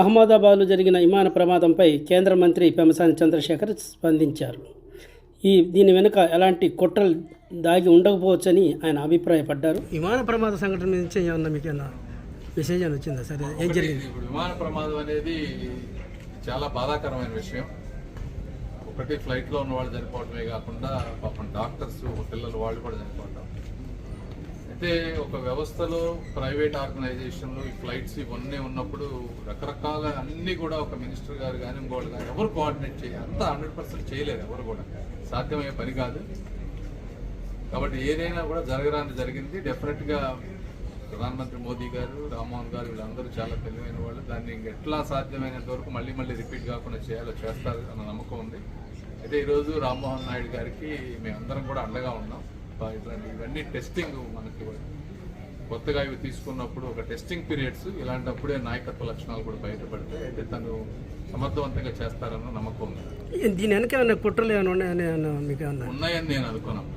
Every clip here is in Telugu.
అహ్మదాబాద్లో జరిగిన విమాన ప్రమాదంపై కేంద్ర మంత్రి పెమసాని చంద్రశేఖర్ స్పందించారు. ఈ దీని వెనుక ఎలాంటి కుట్రలు దాగి ఉండకపోవచ్చని ఆయన అభిప్రాయపడ్డారు. విమాన ప్రమాద సంఘటన నుంచి ఏమన్నా మీకు ఏమన్నా మెసేజ్ అని వచ్చిందా సరే? ఏం జరిగింది? ఇప్పుడు విమాన ప్రమాదం అనేది చాలా బాధాకరమైన విషయం. ఒకటి ఫ్లైట్లో ఉన్న వాళ్ళు చనిపోవడమే కాకుండా పాపం డాక్టర్స్ పిల్లలు వాళ్ళు కూడా చనిపోవడం అయితే ఒక వ్యవస్థలో ప్రైవేట్ ఆర్గనైజేషన్లు ఈ ఫ్లైట్స్ ఇవన్నీ ఉన్నప్పుడు రకరకాల అన్ని కూడా ఒక మినిస్టర్ గారు కానీ ఇంకోళ్ళు కానీ ఎవరు కోఆర్డినేట్ చేయాలి అంతా హండ్రెడ్ పర్సెంట్ చేయలేరు ఎవరు కూడా. సాధ్యమయ్యే పని కాదు. కాబట్టి ఏదైనా కూడా జరగరాని జరిగింది. డెఫినెట్గా ప్రధానమంత్రి మోదీ గారు రామ్మోహన్ గారు వీళ్ళందరూ చాలా తెలివైన వాళ్ళు. దాన్ని ఎట్లా సాధ్యమైనంత వరకు మళ్ళీ మళ్ళీ రిపీట్ కాకుండా చేయాలో చేస్తారు అన్న నమ్మకం ఉంది. అయితే ఈరోజు రామ్మోహన్ నాయుడు గారికి మేమందరం కూడా అండగా ఉన్నాం. ఇట్లాంటి ఇవన్నీ టెస్టింగ్ మనకి కొత్తగా ఇవి తీసుకున్నప్పుడు ఒక టెస్టింగ్ పీరియడ్స్ ఇలాంటప్పుడే నాయకత్వ లక్షణాలు కూడా బయటపడితే అయితే తను సమర్థవంతంగా చేస్తారన్న నమ్మకం ఉంది. దీని వెనక ఏమైనా కుట్రలు ఏమైనా ఉన్నాయని నేను అనుకున్నాను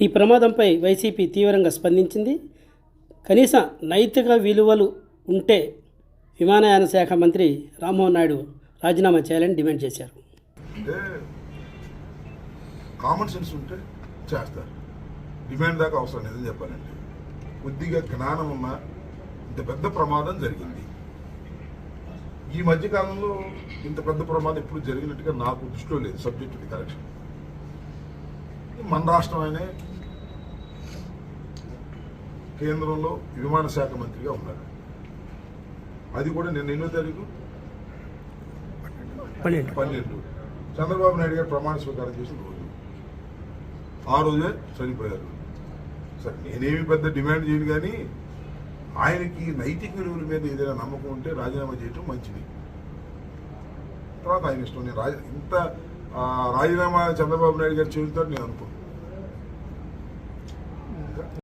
ఈ ప్రమాదంపై వైసీపీ తీవ్రంగా స్పందించింది. కనీస నైతిక విలువలు ఉంటే విమానయాన శాఖ మంత్రి రామ్మోహన్ నాయుడు రాజీనామా చేయాలని డిమాండ్ చేశారు. అంటే కామన్ సెన్స్ ఉంటే చేస్తారు. డిమాండ్ దాకా అవసరం లేదని చెప్పాలంటే. కొద్దిగా జ్ఞానం ఉన్న ఇంత పెద్ద ప్రమాదం జరిగింది. ఈ మధ్య కాలంలో ఇంత పెద్ద ప్రమాదం ఎప్పుడు జరిగినట్టుగా నాకు దృష్టిలో లేదు సబ్జెక్ట్ కరెక్షన్ మన రాష్ట్రమైనే కేంద్రంలో విమాన శాఖ మంత్రిగా ఉన్నారు అది కూడా నేను ఎన్నో తారీఖు? పన్నెండు. చంద్రబాబు నాయుడు గారు ప్రమాణ స్వీకారం చేసిన రోజు. ఆ రోజే చనిపోయారు. సరే నేనేమి పెద్ద డిమాండ్ చేయను కానీ ఆయనకి నైతిక విలువల మీద ఏదైనా నమ్మకం ఉంటే రాజీనామా చేయటం మంచిది. తర్వాత ఆయన ఇష్టం. నేను రాజ ఇంత రాజీనామా చంద్రబాబు నాయుడు గారు చేరుతారు నేను అనుకోను